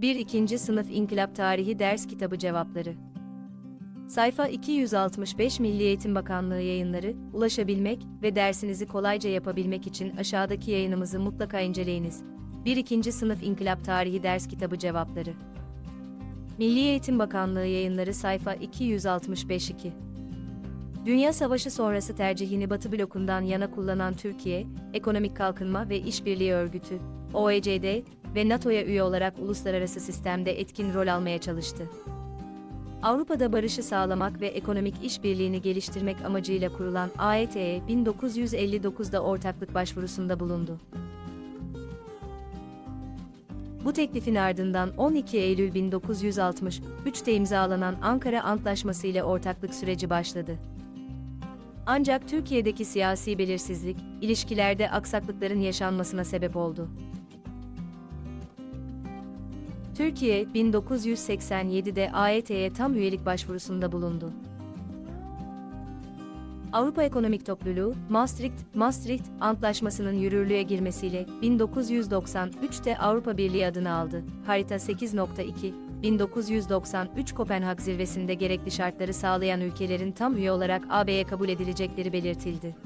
1. 2. Sınıf İnkılap Tarihi Ders Kitabı Cevapları Sayfa 265 Milli Eğitim Bakanlığı yayınları, ulaşabilmek ve dersinizi kolayca yapabilmek için aşağıdaki yayınımızı mutlaka inceleyiniz. 1. 2. Sınıf İnkılap Tarihi Ders Kitabı Cevapları Milli Eğitim Bakanlığı yayınları sayfa 265 2 Dünya Savaşı sonrası tercihini Batı blokundan yana kullanan Türkiye, Ekonomik Kalkınma ve İşbirliği Örgütü, OECD ve NATO'ya üye olarak uluslararası sistemde etkin rol almaya çalıştı. Avrupa'da barışı sağlamak ve ekonomik işbirliğini geliştirmek amacıyla kurulan AET'ye 1959'da ortaklık başvurusunda bulundu. Bu teklifin ardından 12 Eylül 1963'te imzalanan Ankara Antlaşması ile ortaklık süreci başladı. Ancak Türkiye'deki siyasi belirsizlik, ilişkilerde aksaklıkların yaşanmasına sebep oldu. Türkiye, 1987'de AET'ye tam üyelik başvurusunda bulundu. Avrupa Ekonomik Topluluğu, Maastricht, Maastricht Antlaşması'nın yürürlüğe girmesiyle 1993'te Avrupa Birliği adını aldı. Harita 8.2 1993 Kopenhag zirvesinde gerekli şartları sağlayan ülkelerin tam üye olarak AB'ye kabul edilecekleri belirtildi.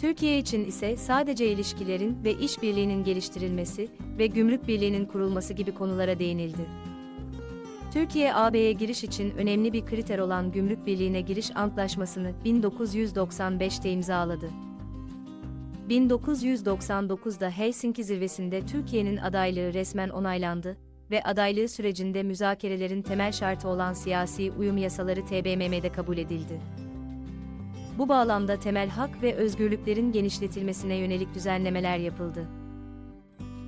Türkiye için ise sadece ilişkilerin ve işbirliğinin geliştirilmesi ve gümrük birliğinin kurulması gibi konulara değinildi. Türkiye AB'ye giriş için önemli bir kriter olan Gümrük Birliği'ne giriş antlaşmasını 1995'te imzaladı. 1999'da Helsinki zirvesinde Türkiye'nin adaylığı resmen onaylandı ve adaylığı sürecinde müzakerelerin temel şartı olan siyasi uyum yasaları TBMM'de kabul edildi. Bu bağlamda temel hak ve özgürlüklerin genişletilmesine yönelik düzenlemeler yapıldı.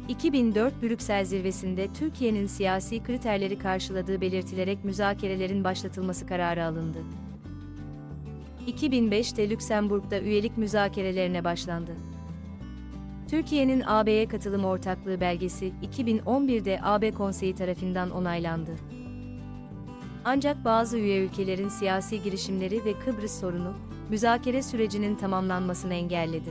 2004 Brüksel zirvesinde Türkiye'nin siyasi kriterleri karşıladığı belirtilerek müzakerelerin başlatılması kararı alındı. 2005'te Lüksemburg'da üyelik müzakerelerine başlandı. Türkiye'nin AB'ye katılım ortaklığı belgesi 2011'de AB Konseyi tarafından onaylandı. Ancak bazı üye ülkelerin siyasi girişimleri ve Kıbrıs sorunu, müzakere sürecinin tamamlanmasını engelledi.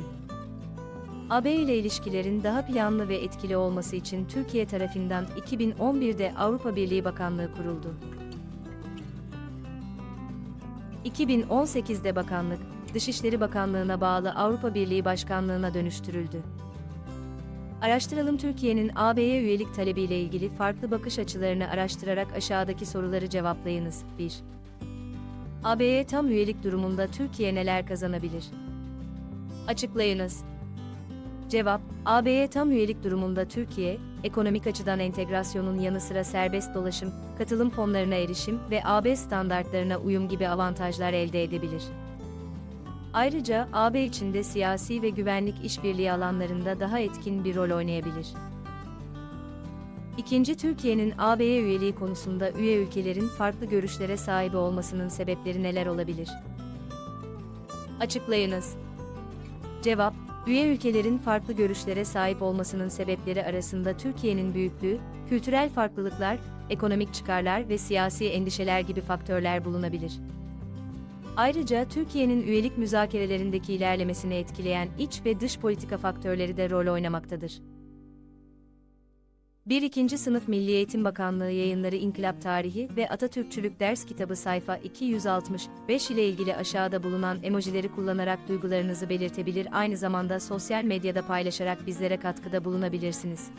AB ile ilişkilerin daha planlı ve etkili olması için Türkiye tarafından 2011'de Avrupa Birliği Bakanlığı kuruldu. 2018'de bakanlık, Dışişleri Bakanlığı'na bağlı Avrupa Birliği Başkanlığı'na dönüştürüldü. Araştıralım Türkiye'nin AB'ye üyelik talebiyle ilgili farklı bakış açılarını araştırarak aşağıdaki soruları cevaplayınız. 1. AB'ye tam üyelik durumunda Türkiye neler kazanabilir? Açıklayınız. Cevap, AB'ye tam üyelik durumunda Türkiye, ekonomik açıdan entegrasyonun yanı sıra serbest dolaşım, katılım fonlarına erişim ve AB standartlarına uyum gibi avantajlar elde edebilir. Ayrıca AB içinde siyasi ve güvenlik işbirliği alanlarında daha etkin bir rol oynayabilir. İkinci Türkiye'nin AB'ye üyeliği konusunda üye ülkelerin farklı görüşlere sahip olmasının sebepleri neler olabilir? Açıklayınız. Cevap, üye ülkelerin farklı görüşlere sahip olmasının sebepleri arasında Türkiye'nin büyüklüğü, kültürel farklılıklar, ekonomik çıkarlar ve siyasi endişeler gibi faktörler bulunabilir. Ayrıca Türkiye'nin üyelik müzakerelerindeki ilerlemesini etkileyen iç ve dış politika faktörleri de rol oynamaktadır. 1. 2. Sınıf Milli Eğitim Bakanlığı yayınları İnkılap Tarihi ve Atatürkçülük Ders Kitabı sayfa 265 ile ilgili aşağıda bulunan emojileri kullanarak duygularınızı belirtebilir aynı zamanda sosyal medyada paylaşarak bizlere katkıda bulunabilirsiniz.